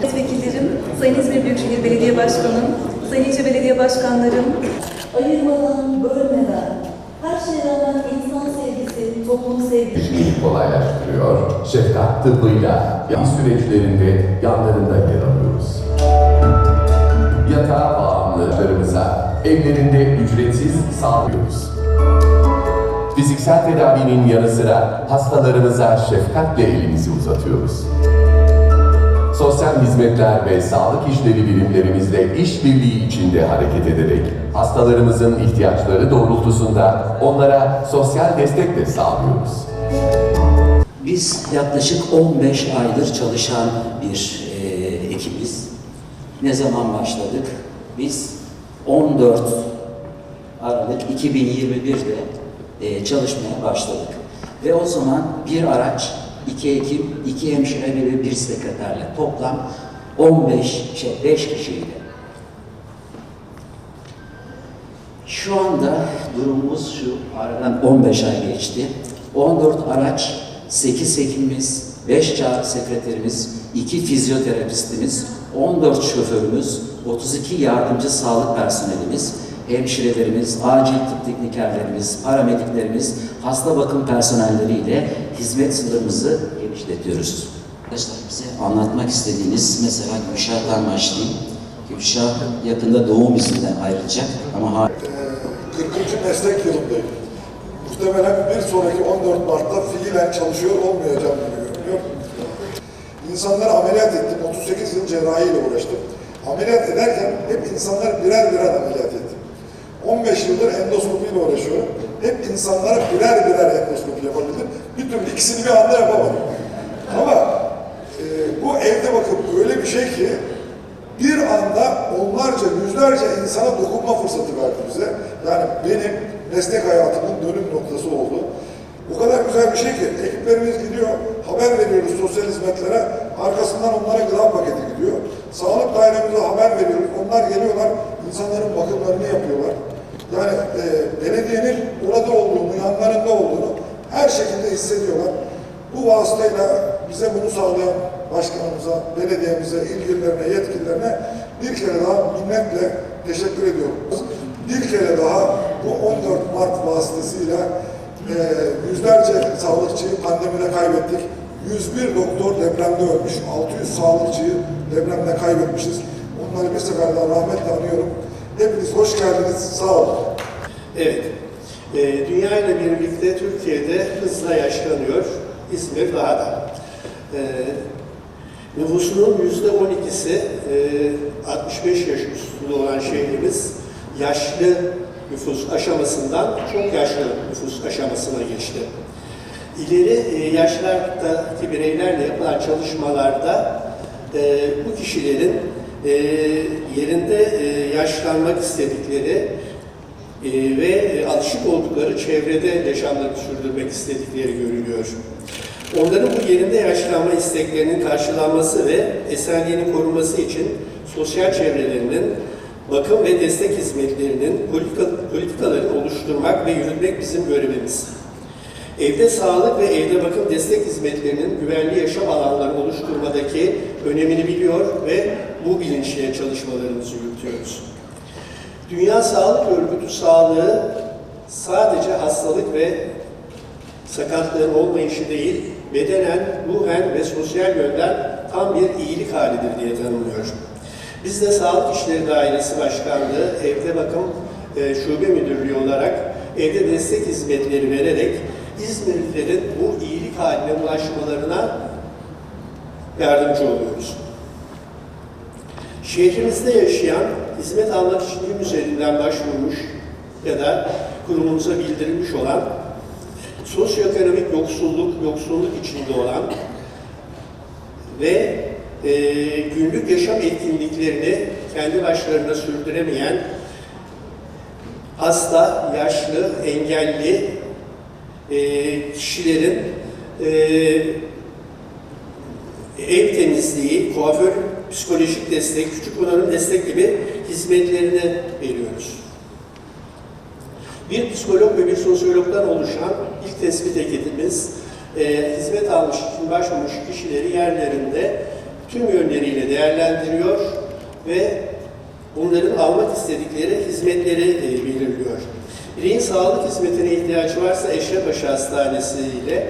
Milletvekillerim, Sayın İzmir Büyükşehir Belediye Başkanım, Sayın İlçe Belediye Başkanlarım, ayırmadan, bölmeden, her şeye rağmen insan sevgisi, toplum sevgisi, işini kolaylaştırıyor, şefkat tıbbıyla yan süreçlerinde yanlarında yer alıyoruz. Yatağa bağımlılarımıza evlerinde ücretsiz sağlıyoruz. Fiziksel tedavinin yanı sıra hastalarımıza şefkatle elimizi uzatıyoruz. Sosyal hizmetler ve sağlık işleri birimlerimizle işbirliği içinde hareket ederek hastalarımızın ihtiyaçları doğrultusunda onlara sosyal destek de sağlıyoruz. Biz yaklaşık 15 aydır çalışan bir e, ekibiz. Ne zaman başladık? Biz 14 Aralık 2021'de e, çalışmaya başladık. Ve o zaman bir araç, iki ekip, iki hemşire ve bir sekreterle toplam 15, şey 5 kişiydi. Şu anda durumumuz şu, aradan 15 ay geçti. 14 araç, 8 hekimimiz, 5 çağrı sekreterimiz, 2 fizyoterapistimiz, 14 şoförümüz, 32 yardımcı sağlık personelimiz, hemşirelerimiz, acil tıp teknikerlerimiz, paramediklerimiz, hasta bakım personelleriyle hizmet sınırımızı genişletiyoruz. Arkadaşlar bize anlatmak istediğiniz mesela Gülşah'tan başlayayım. Gülşah yakında doğum izinden ayrılacak ama hala 40. meslek yılındayım. Muhtemelen bir sonraki 14 Mart'ta fiilen çalışıyor olmayacağım gibi görünüyor. İnsanları ameliyat ettim. 38 yıl cerrahiyle uğraştım. Ameliyat ederken hep insanları birer birer ameliyat ettim. 15 yıldır endoskopiyle uğraşıyorum. Hep insanlara birer birer endoskopi yapabildim. Bir türlü ikisini bir anda yapamadım. Ama e, bu evde bakıp öyle bir şey ki bir anda onlarca, yüzlerce insana dokunma fırsatı verdi bize. Yani benim meslek hayatımın dönüm noktası oldu. O kadar güzel bir şey ki ekiplerimiz gidiyor, haber veriyoruz sosyal hizmetlere, arkasından onlara gıda paketi gidiyor. Sağlık dairemize haber veriyoruz, onlar geliyorlar, insanların bakımlarını yapıyorlar. Yani e, belediyenin olduğunu, yanlarında olduğunu her şekilde hissediyorlar. Bu vasıtayla bize bunu sağlayan başkanımıza, belediyemize, ilgililerine, yetkililerine bir kere daha minnetle teşekkür ediyorum. Bir kere daha bu 14 Mart vasıtasıyla e, yüzlerce sağlıkçıyı pandemide kaybettik. 101 doktor depremde ölmüş, 600 sağlıkçıyı depremde kaybetmişiz. Onları bir sefer daha rahmetle anıyorum. Hepiniz hoş geldiniz, sağ olun. Evet. Ee, dünya ile birlikte Türkiye'de hızla yaşlanıyor. İzmir daha da. Ee, nüfusunun yüzde 12'si e, 65 yaş üstünde olan şehrimiz yaşlı nüfus aşamasından çok yaşlı nüfus aşamasına geçti. İleri e, yaşlardaki bireylerle yapılan çalışmalarda e, bu kişilerin e, yerinde e, yaşlanmak istedikleri e, ve alışık oldukları çevrede yaşamlarını sürdürmek istedikleri görülüyor. Onların bu yerinde yaşlanma isteklerinin karşılanması ve esenliğinin korunması için sosyal çevrelerinin bakım ve destek hizmetlerinin politika, politikalarını oluşturmak ve yürütmek bizim görevimiz. Evde sağlık ve evde bakım destek hizmetlerinin güvenli yaşam alanları oluşturmadaki önemini biliyor ve bu bilinçle çalışmalarımızı yürütüyoruz. Dünya Sağlık Örgütü sağlığı sadece hastalık ve sakatlığın olmayışı değil, bedenen, ruhen ve sosyal yönden tam bir iyilik halidir diye tanımlıyor. Biz de Sağlık İşleri Dairesi Başkanlığı, Evde Bakım e, Şube Müdürlüğü olarak evde destek hizmetleri vererek İzmirlilerin bu iyilik haline ulaşmalarına yardımcı oluyoruz. Şehrimizde yaşayan, hizmet almak için gün üzerinden başvurmuş ya da kurumumuza bildirilmiş olan, sosyoekonomik yoksulluk, yoksulluk içinde olan ve e, günlük yaşam etkinliklerini kendi başlarına sürdüremeyen hasta, yaşlı, engelli e, kişilerin e, ev temizliği, kuaför, psikolojik destek, küçük onarım destek gibi hizmetlerini veriyoruz. Bir psikolog ve bir sosyologdan oluşan ilk tespit ekibimiz e, hizmet almış, başvurmuş kişileri yerlerinde tüm yönleriyle değerlendiriyor ve bunların almak istedikleri hizmetleri e, belirliyor. Bireyin sağlık hizmetine ihtiyacı varsa Eşrefpaşa Hastanesi ile,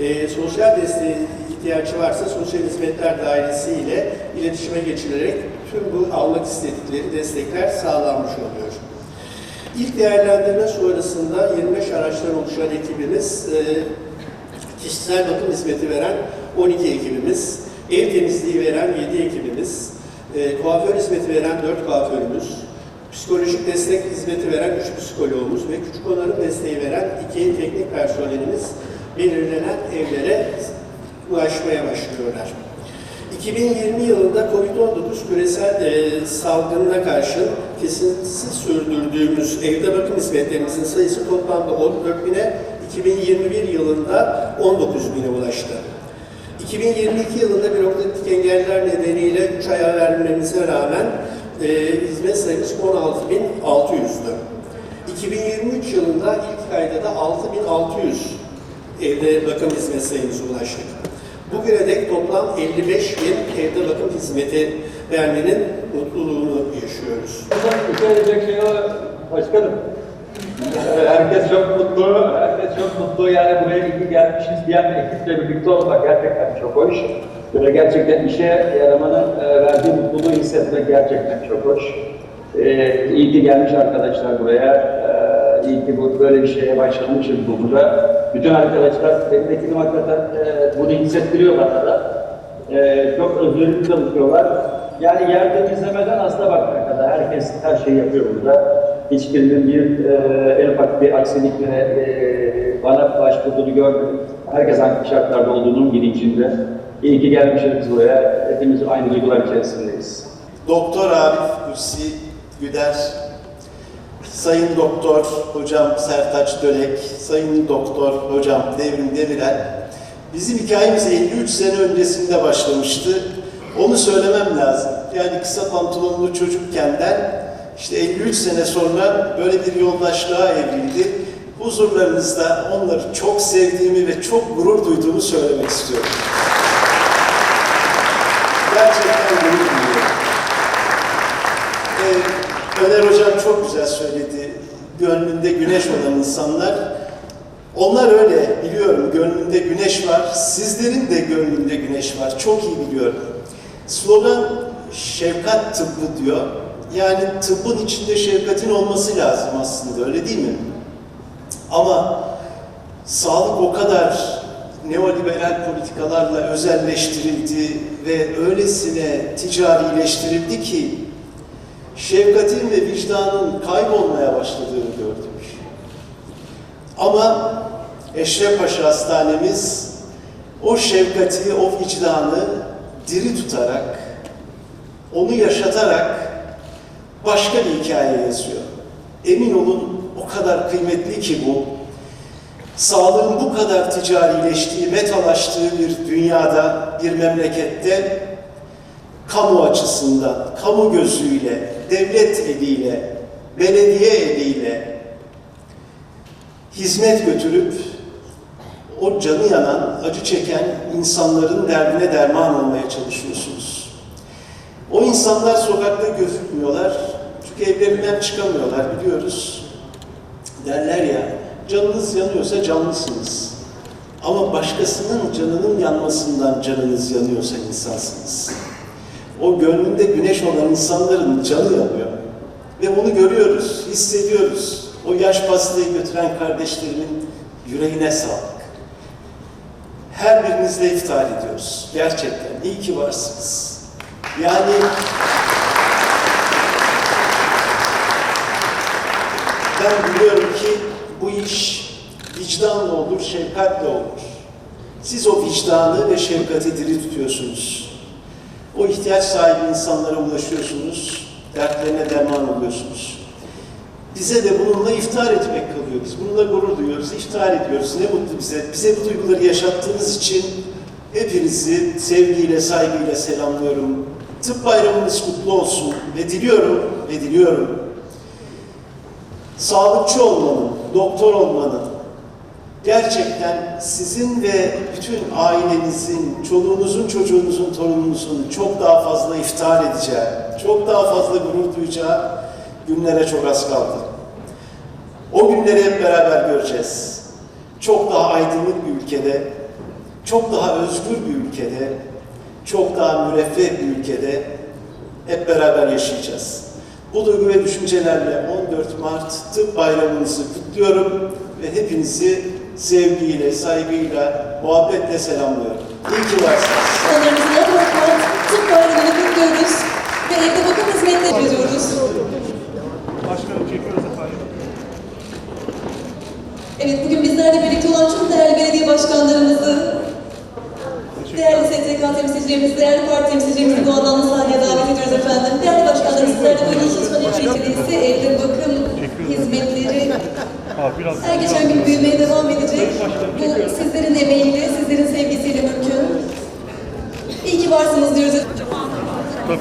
e, sosyal desteğe ihtiyacı varsa Sosyal Hizmetler Dairesi ile iletişime geçilerek tüm bu almak istedikleri destekler sağlanmış oluyor. İlk değerlendirme sonrasında 25 araçtan oluşan ekibimiz, e, kişisel bakım hizmeti veren 12 ekibimiz, ev temizliği veren 7 ekibimiz, e, kuaför hizmeti veren 4 kuaförümüz, psikolojik destek hizmeti veren 3 psikoloğumuz ve küçük onarım desteği veren 2 teknik personelimiz belirlenen evlere ulaşmaya başlıyorlar. 2020 yılında COVID-19 küresel e, salgınına karşın kesintisiz sürdürdüğümüz evde bakım hizmetlerimizin sayısı toplamda 14 bine, 2021 yılında 19 bine ulaştı. 2022 yılında bürokratik engeller nedeniyle 3 aya vermemize rağmen e, hizmet sayımız 16.600'dü. 2023 yılında ilk ayda da 6.600 evde bakım hizmet sayımıza ulaştık. Bugüne dek toplam 55 bin evde bakım hizmeti vermenin mutluluğunu yaşıyoruz. Söyleyecek şey o başkanım. Ee, Herkes çok mutlu, herkes çok mutlu. Yani buraya iyi gelmişiz diyen ekiple birlikte olmak gerçekten çok hoş. Böyle gerçekten işe yaramanın e, verdiği mutluluğu hissetmek gerçekten çok hoş. Ee, iyi ki gelmiş arkadaşlar buraya. Ee, iyi ki bu, böyle bir şeye başlamışız burada. Bütün arkadaşlar, benim ekibim hakikaten e, bunu hissettiriyor bana da. Ee, çok özverili çalışıyorlar. Yani yer temizlemeden hasta bakmaya kadar herkes her şeyi yapıyor burada. Hiçbirinin bir e, en ufak bir aksilikle e, bana başvurduğunu görmedim. Herkes hangi şartlarda olduğunun bilincinde. İyi ki gelmişiz buraya. Hepimiz aynı duygular içerisindeyiz. Doktor Arif Hüsnü Güder, Sayın Doktor Hocam Sertaç Dölek, Sayın Doktor Hocam Devrim Demirel, bizim hikayemiz 53 sene öncesinde başlamıştı. Onu söylemem lazım. Yani kısa pantolonlu çocukkenden işte 53 sene sonra böyle bir yoldaşlığa evrildi. Huzurlarınızda onları çok sevdiğimi ve çok gurur duyduğumu söylemek istiyorum. Gerçekten gurur duyuyorum. Ee, Öner Hocam çok güzel söyledi. Gönlünde güneş olan insanlar. Onlar öyle biliyorum. Gönlünde güneş var. Sizlerin de gönlünde güneş var. Çok iyi biliyorum. Slogan şefkat tıbbı diyor. Yani tıbbın içinde şefkatin olması lazım aslında öyle değil mi? Ama sağlık o kadar neoliberal politikalarla özelleştirildi ve öylesine ticarileştirildi ki şefkatin ve vicdanın kaybolmaya başladığını gördük. Ama Eşrefpaşa Hastanemiz o şefkati, o vicdanı diri tutarak, onu yaşatarak başka bir hikaye yazıyor. Emin olun o kadar kıymetli ki bu. Sağlığın bu kadar ticarileştiği, metalaştığı bir dünyada, bir memlekette kamu açısından, kamu gözüyle, devlet eliyle, belediye eliyle hizmet götürüp o canı yanan, acı çeken insanların derdine derman olmaya çalışıyorsunuz. O insanlar sokakta gözükmüyorlar. Çünkü evlerinden çıkamıyorlar biliyoruz. Derler ya, canınız yanıyorsa canlısınız. Ama başkasının canının yanmasından canınız yanıyorsa insansınız. O gönlünde güneş olan insanların canı yanıyor. Ve onu görüyoruz, hissediyoruz. O yaş pastayı götüren kardeşlerimin yüreğine sağlık. Her birinizle iftar ediyoruz. Gerçekten iyi ki varsınız. Yani ben biliyorum ki bu iş vicdanla olur, şefkatle olur. Siz o vicdanı ve şefkati diri tutuyorsunuz. O ihtiyaç sahibi insanlara ulaşıyorsunuz, dertlerine derman oluyorsunuz. Bize de bununla iftar etmek kalıyor. Biz bununla gurur duyuyoruz, iftar ediyoruz. Ne mutlu bize. Bize bu duyguları yaşattığınız için hepinizi sevgiyle, saygıyla selamlıyorum. Tıp bayramınız kutlu olsun ve diliyorum, ve diliyorum. Sağlıkçı olmanın, doktor olmanın, gerçekten sizin ve bütün ailenizin, çoluğunuzun, çocuğunuzun, torununuzun çok daha fazla iftihar edeceği, çok daha fazla gurur duyacağı günlere çok az kaldı. O günleri hep beraber göreceğiz. Çok daha aydınlık bir ülkede, çok daha özgür bir ülkede, çok daha müreffeh bir ülkede hep beraber yaşayacağız. Bu duygu ve düşüncelerle 14 Mart Tıp Bayramınızı kutluyorum ve hepinizi sevgiyle, saygıyla, muhabbetle selamlıyorum. İyi ki varsınız. Onlarımızın adına tıp bayramını kutluyoruz ve evde bakım hizmetleri veriyoruz. Başkanım çekiyoruz efendim. Evet, bugün bizlerle birlikte olan çok değerli belediye başkanlarımızı, değerli STK temsilcilerimizi, değerli parti temsilcilerimizi bu adamlı sahneye davet ediyoruz efendim. Değerli başkanlarım sizler de buyurun hep birlikte evde bakım hizmetleri her geçen gün büyümeye devam edecek. Bu sizlerin emeğiyle, sizlerin sevgisiyle mümkün. İyi ki varsınız diyoruz. tabii.